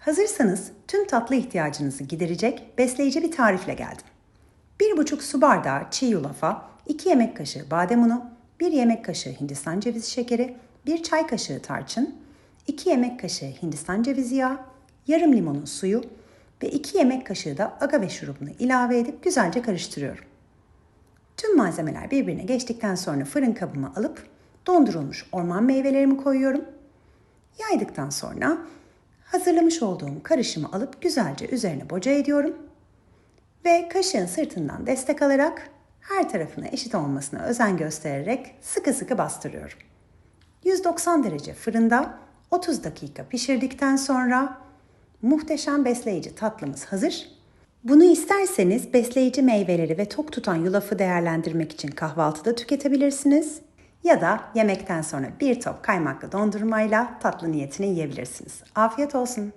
Hazırsanız tüm tatlı ihtiyacınızı giderecek besleyici bir tarifle geldim. 1,5 su bardağı çiğ yulafa, 2 yemek kaşığı badem unu, 1 yemek kaşığı hindistan cevizi şekeri, 1 çay kaşığı tarçın, 2 yemek kaşığı hindistan cevizi yağı, yarım limonun suyu ve 2 yemek kaşığı da agave şurubunu ilave edip güzelce karıştırıyorum. Tüm malzemeler birbirine geçtikten sonra fırın kabıma alıp dondurulmuş orman meyvelerimi koyuyorum. Yaydıktan sonra hazırlamış olduğum karışımı alıp güzelce üzerine boca ediyorum. Ve kaşığın sırtından destek alarak her tarafına eşit olmasına özen göstererek sıkı sıkı bastırıyorum. 190 derece fırında 30 dakika pişirdikten sonra muhteşem besleyici tatlımız hazır. Bunu isterseniz besleyici meyveleri ve tok tutan yulafı değerlendirmek için kahvaltıda tüketebilirsiniz. Ya da yemekten sonra bir top kaymaklı dondurmayla tatlı niyetini yiyebilirsiniz. Afiyet olsun.